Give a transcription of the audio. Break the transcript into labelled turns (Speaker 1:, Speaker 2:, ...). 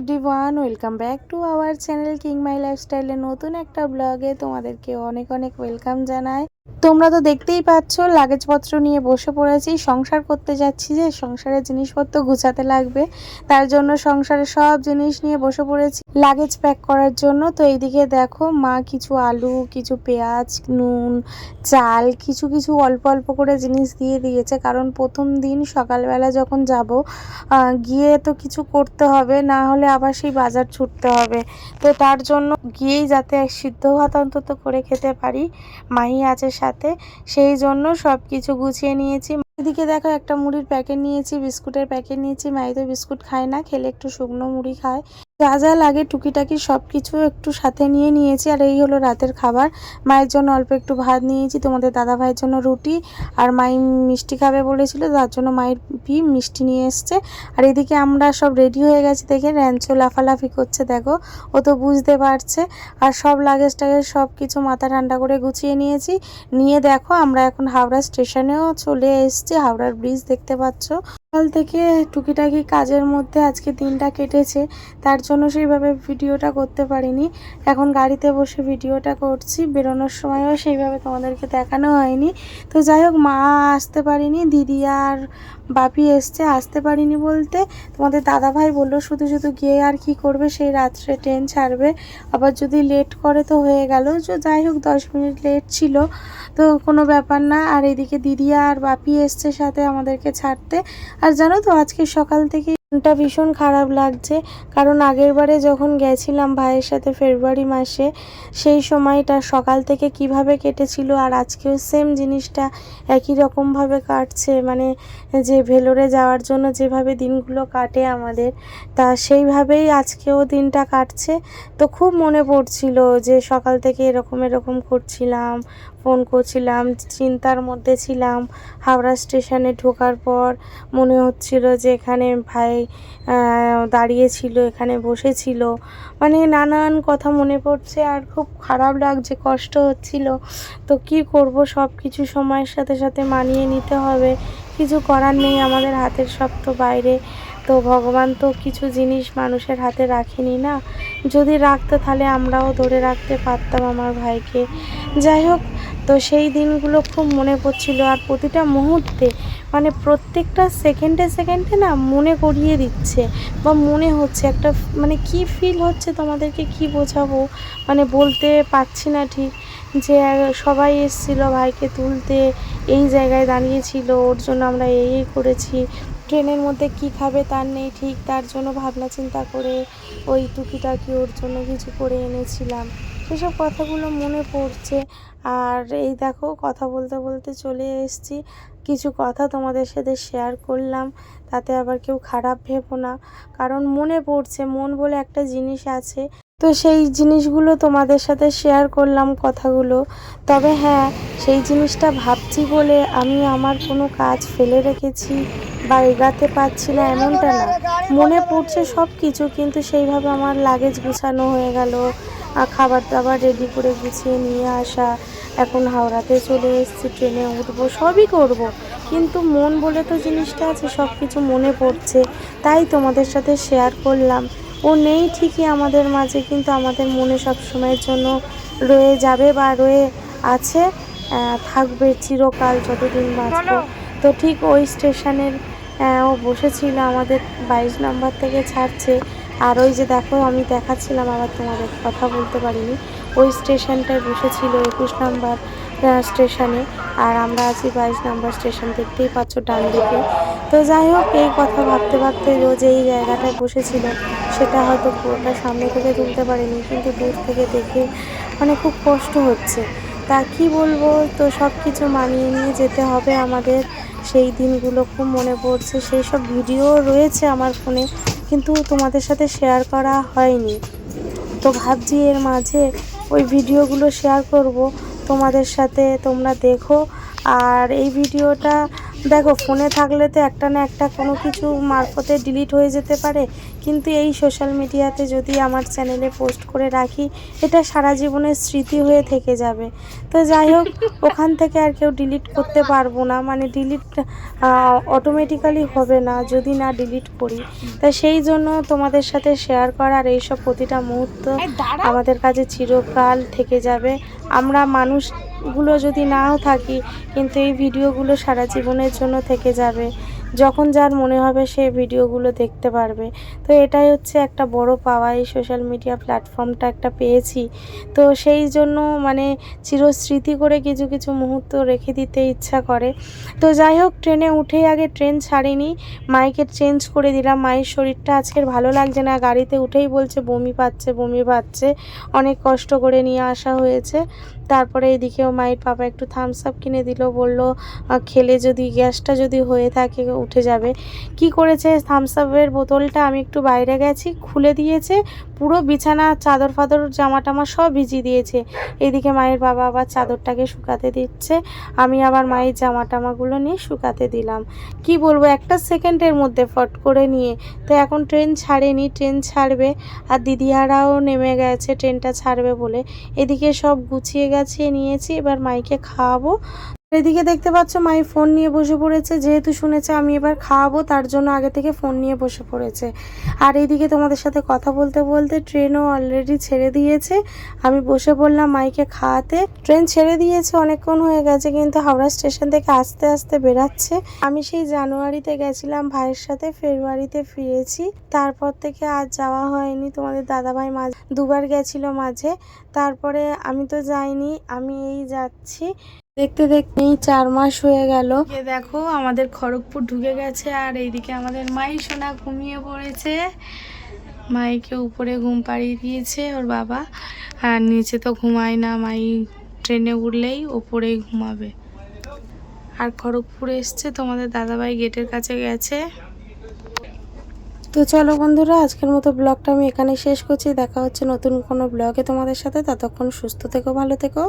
Speaker 1: Everyone welcome back to our channel king my লাইফস্টাইলের নতুন একটা ব্লগে তোমাদেরকে অনেক অনেক ওয়েলকাম জানাই। তোমরা তো দেখতেই পাচ্ছ, লাগেজপত্র নিয়ে বসে পড়েছি, সংসার করতে যাচ্ছি যে, সংসারের জিনিসপত্র গুছাতে লাগবে। তার জন্য সংসারের সব জিনিস নিয়ে বসে পড়েছি। লাগেজ প্যাক করার জন্য তো এইদিকে দেখো, মা কিছু আলু, কিছু পেঁয়াজ, নুন, চাল, কিছু কিছু অল্প অল্প করে জিনিস দিয়ে দিয়েছে। কারণ প্রথম দিন সকালবেলা যখন যাব গিয়ে তো কিছু করতে হবে, না হলে আবার সেই বাজার ছুটতে হবে। তো তার জন্য গিয়েই যাতে সিদ্ধ ভাত অন্তত করে খেতে পারি। মাহি আছে সাথে, সেই জন্য সব কিছু গুছিয়ে নিয়েছি। এদিকে দেখো একটা মুড়ির প্যাকেট নিয়েছি, বিস্কুটের প্যাকেট নিয়েছি। মাই তো বিস্কুট খায় না, খেলে একটু শুকনো মুড়ি খায়। যা যা লাগে টুকিটাকি সব কিছু একটু সাথে নিয়ে নিয়েছি। আর এই হলো রাতের খাবার। মায়ের জন্য অল্প একটু ভাত নিয়েছি, তোমাদের দাদা ভাইয়ের জন্য রুটি। আর মাই মিষ্টি খাবে বলেছিল, তার জন্য মায়ের পি মিষ্টি নিয়ে এসছে। আর এদিকে আমরা সব রেডি হয়ে গেছি দেখে র্যাঞ্চো লাফালাফি করছে, দেখো। ও তো বুঝতে পারছে। আর সব লাগেজ টাগেজ সব কিছু মাথা ঠান্ডা করে গুছিয়ে নিয়েছি। নিয়ে দেখো, আমরা এখন হাওড়া স্টেশনেও চলে এসেছি, হাওড়ার ব্রিজ দেখতে পাচ্ছ। সকাল থেকে টুকিটাকি কাজের মধ্যে আজকে দিনটা কেটেছে, তার জন্য সেইভাবে ভিডিওটা করতে পারিনি। এখন গাড়িতে বসে ভিডিওটা করছি, বেরোনোর সময়ও সেইভাবে তোমাদেরকে দেখানো হয়নি। তো যাই হোক, মা আসতে পারিনি, দিদি আর বাপি এসছে, আসতে পারিনি বলতে তোমাদের দাদা ভাই বলল, শুধু শুধু গিয়ে আর কি করবে, সেই রাত্রে ট্রেন ছাড়বে। আবার যদি লেট করে তো হয়ে গেল। যে যাই হোক, দশ মিনিট লেট ছিল। তো কোনো ব্যাপার না, আর এদিকে দিদি আর বাপি এসছে সাথে আমাদেরকে ছাড়তে। আর জানো তো, আজকে সকাল থেকে মনটা ভীষণ খারাপ লাগছে। কারণ আগের বারে যখন গেছিলাম ভাইয়ের সাথে ফেব্রুয়ারি মাসে, সেই সময়টা সকাল থেকে কীভাবে কেটেছিল আর আজকেও সেম জিনিসটা একই রকমভাবে কাটছে। মানে যে ভেলোরে যাওয়ার জন্য যেভাবে দিনগুলো কাটে আমাদের, তা সেইভাবেই আজকেও দিনটা কাটছে। তো খুব মনে পড়ছিল যে সকাল থেকে এরকম এরকম করছিলাম ফোন করছিলাম, চিন্তার মধ্যে ছিলাম। হাওড়া স্টেশনে ঢোকার পর মনে হচ্ছিল যে এখানে ভাই দাঁড়িয়েছিল এখানে বসেছিল। মানে নানান কথা মনে পড়ছে আর খুব খারাপ লাগছে, কষ্ট হচ্ছিল। তো কি করব সব কিছু সময়ের সাথে সাথে মানিয়ে নিতে হবে। কিছু করার নেই, আমাদের হাতের সব তো বাইরে। তো ভগবান তো কিছু জিনিস মানুষের হাতে রাখেনি না। যদি রাখতো তাহলে আমরাও ধরে রাখতে পারতাম আমার ভাইকে। যাই হোক তো সেই দিনগুলো খুব মনে পড়ছিল। আর প্রতিটা মুহূর্তে মানে প্রত্যেকটা সেকেন্ডে সেকেন্ডে না মনে করিয়ে দিচ্ছে বা মনে হচ্ছে একটা মানে কি ফিল হচ্ছে তোমাদেরকে কি বোঝাবো? মানে বলতে পারছি না ঠিক। যে সবাই এসেছিল ভাইকে তুলতে, এই জায়গায় দাঁড়িয়েছিল, ওর জন্য আমরা এই এই করেছি। ট্রেনের মধ্যে কি খাবে তার নেই ঠিক, তার জন্য ভাবনা চিন্তা করে ওই টুকিটাকি ওর জন্য কিছু করে এনেছিলাম। সেসব কথাগুলো মনে পড়ছে। আর এই দেখো, কথা বলতে বলতে চলে এসেছি। কিছু কথা তোমাদের সাথে শেয়ার করলাম, তাতে আবার কেউ খারাপ ভেবো না। কারণ মনে পড়ছে, মন বলে একটা জিনিস আছে। তো সেই জিনিসগুলো তোমাদের সাথে শেয়ার করলাম কথাগুলো। তবে হ্যাঁ সেই জিনিসটা ভাবছি বলে আমি আমার কোনো কাজ ফেলে রেখেছি বা এগাতে পারছি না এমনটা না। মনে পড়ছে সব কিছু কিন্তু সেইভাবে আমার লাগেজ গুছানো হয়ে গেল। খাবার দাবার রেডি করে গুছিয়ে নিয়ে আসা। এখন হাওড়াতে চলে এসেছি ট্রেনে উঠবো সবই করব। কিন্তু মন বলে তো জিনিসটা আছে সব কিছু মনে পড়ছে। তাই তোমাদের সাথে শেয়ার করলাম। ও নেই ঠিকই আমাদের মাঝে কিন্তু আমাদের মনে সব সময়ের জন্য রয়ে যাবে বা রয়ে আছে থাকবে চিরকাল যতদিন বাঁচবো। তো ঠিক ওই স্টেশনের ও বসেছিল আমাদের বাইশ নম্বর থেকে ছাড়ছে। আর ওই যে দেখো, আমি দেখাচ্ছিলাম, আবার তোমাদের কথা বলতে পারিনি। ওই স্টেশনটায় বসেছিল একুশ নাম্বার স্টেশনে, আর আমরা আছি বাইশ নাম্বার স্টেশন, দেখতেই পাচ্ছ ডান দিকে। তো যাই হোক, এই কথা ভাবতে ভাবতে রোজ এই জায়গাটায় বসেছিল, সেটা হয়তো পুরোটা সামনে থেকে তুলতে পারিনি, কিন্তু দূর থেকে দেখে মানে খুব কষ্ট হচ্ছে। তা কি বলব, তো সব কিছু মানিয়ে নিয়ে যেতে হবে আমাদের। সেই দিনগুলো খুব মনে পড়ছে, সেই সব ভিডিও রয়েছে আমার ফোনে। কিন্তু তোমাদের সাথে শেয়ার করা হয়নি। তো ভাবছি এর মাঝে ওই ভিডিওগুলো শেয়ার করব। তোমাদের সাথে তোমরা দেখো। আর এই ভিডিওটা দেখো ফোনে থাকলে তো একটা না একটা কোনো কিছু মারফতে ডিলিট হয়ে যেতে পারে। কিন্তু এই সোশ্যাল মিডিয়াতে যদি আমার চ্যানেলে পোস্ট করে রাখি এটা সারা জীবনের স্মৃতি হয়ে থেকে যাবে। তো যাই হোক ওখান থেকে আর কেউ ডিলিট করতে পারব না। মানে ডিলিট অটোমেটিক্যালি হবে না যদি না ডিলিট করি। তা সেই জন্য তোমাদের সাথে শেয়ার করার এইসব প্রতিটা মুহূর্ত আমাদের কাছে চিরকাল থেকে যাবে। আমরা মানুষগুলো যদি নাও থাকি কিন্তু এই ভিডিওগুলো সারা জীবনের জন্য থেকে যাবে। যখন যার মনে হবে সে ভিডিওগুলো দেখতে পারবে। তো এটাই হচ্ছে একটা বড় পাওয়া এই সোশ্যাল মিডিয়া প্ল্যাটফর্মটা একটা পেয়েছি। তো সেই জন্য মানে চিরস্মৃতি করে কিছু কিছু মুহূর্ত রেখে দিতে ইচ্ছা করে। তো যাই হোক, ট্রেনে উঠেই আগে ট্রেন ছাড়িনি, মাইকে চেঞ্জ করে দিলাম। মায়ের শরীরটা আজকের ভালো লাগছে না, গাড়িতে উঠেই বলছে, বমি পাচ্ছে বমি পাচ্ছে। অনেক কষ্ট করে নিয়ে আসা হয়েছে। তারপরে এদিকেও মায়ের পাপা একটু থামস আপ কিনে দিল, বলল খেলে যদি, গ্যাসটা যদি হয়ে থাকে উঠে যাবে। কি করেছে? থামস আপের বোতলটা আমি একটু বাইরে গেছি, খুলে দিয়েছে, পুরো বিছানা, চাদর ফাদর জামা টামা সব ভিজিয়ে দিয়েছে। এদিকে মায়ের বাবা আবার চাদরটাকে শুকাতে দিচ্ছে, আমি আবার মায়ের জামা টামাগুলো নিয়ে শুকাতে দিলাম। কি বলব, একটা সেকেন্ডের মধ্যে ফট করে নিয়ে। তো এখন ট্রেন ছাড়েনি, ট্রেন ছাড়বে, আর দিদিহারাও নেমে গেছে, ট্রেনটা ছাড়বে বলে। এদিকে সব গুছিয়ে গাছিয়ে নিয়েছি, এবার মাইকে খাওয়াবো। এদিকে দেখতে পাচ্ছ মাই ফোন নিয়ে বসে পড়েছে। যেহেতু শুনেছে আমি এবার খাওয়াবো, তার জন্য আগে থেকে ফোন নিয়ে বসে পড়েছে। আর এইদিকে তোমাদের সাথে কথা বলতে বলতে ট্রেনও অলরেডি ছেড়ে দিয়েছে। আমি বসে পড়লাম মাইকে খাওয়াতে। ট্রেন ছেড়ে দিয়েছে, অনেকক্ষণ হয়ে গেছে, কিন্তু হাওড়া স্টেশন থেকে আস্তে আস্তে বেরাচ্ছে। আমি সেই জানুয়ারিতে গেছিলাম ভাইয়ের সাথে, ফেব্রুয়ারিতে ফিরেছি। তারপর থেকে আর যাওয়া হয়নি। তোমাদের দাদাভাই মাঝে, দুবার গেছিল মাঝে। তারপরে আমি তো যাইনি, আমি এই যাচ্ছি। দেখতে দেখতে চার মাস হয়ে গেল। দেখো আমাদের খড়গপুর ঢুকে গেছে আর এইদিকে আমাদের মাই সোনা ঘুমিয়ে পড়েছে। মাইকে উপরে ঘুম পাড়িয়ে দিয়েছে ওর বাবা। আর নিচে তো ঘুমায় না মাই ট্রেনে উঠলেই ওপরেই ঘুমাবে। আর খড়গপুরে এসছে তোমাদের দাদাভাই গেটের কাছে গেছে। তো চলো বন্ধুরা আজকের মতো ব্লগটা আমি এখানে শেষ করছি। দেখা হচ্ছে নতুন কোনো ব্লগে তোমাদের সাথে। ততক্ষণ সুস্থ থেকো ভালো থেকো।